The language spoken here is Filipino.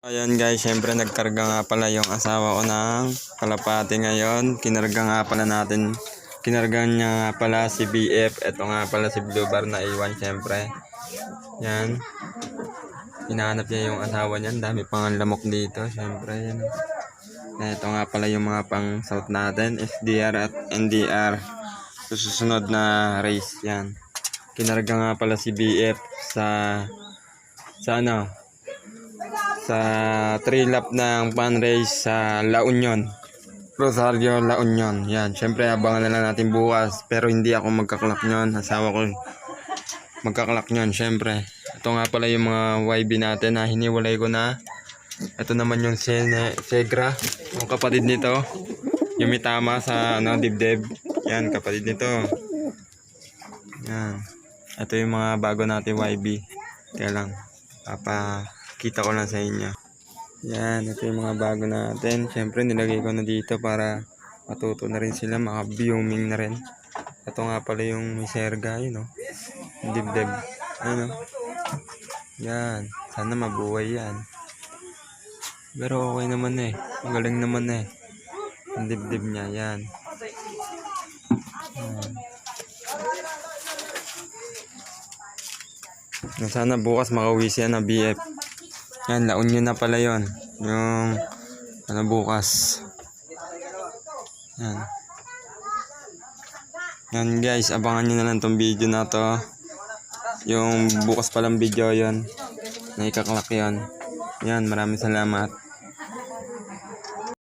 Ayan guys, syempre nagkarga nga pala yung asawa ko ng kalapati ngayon. Kinarga nga pala natin, kinarga niya nga pala si BF. Ito nga pala si Blue Bar na iwan syempre. Yan. Hinahanap niya yung asawa niya. Ang Dami pang lamok dito. Syempre yan. Ito nga pala yung mga pang south natin. SDR at NDR. Susunod na race yan. Kinarga nga pala si BF sa sa ano sa 3 lap ng pan race sa La Union. Rosario La Union. Yan, syempre abangan na lang natin bukas pero hindi ako magkaklak nyon. Asawa ko magkaklak nyon syempre. Ito nga pala yung mga YB natin na hiniwalay ko na. Ito naman yung Sene, Segra, yung kapatid nito. Yung may tama sa ano, dibdib. Yan, kapatid nito. Yan. Ito yung mga bago natin YB. Kaya lang, papakita ko lang sa inyo. Yan, ito yung mga bago natin. Siyempre, nilagay ko na dito para matuto na rin sila, maka-viewing na rin. Ito nga pala yung may serga, yun o. Dibdib. Ano? Yan. Sana mabuhay yan. Pero okay naman eh. Magaling naman eh. Ang dibdib niya, yan. Yan. Na sana bukas makauwi siya na BF. Yan, La Union na pala yon Yung, ano bukas. Yan. Yan guys, abangan nyo na lang tong video na to. Yung bukas palang video yon Na ikaklak yon Yan, maraming salamat.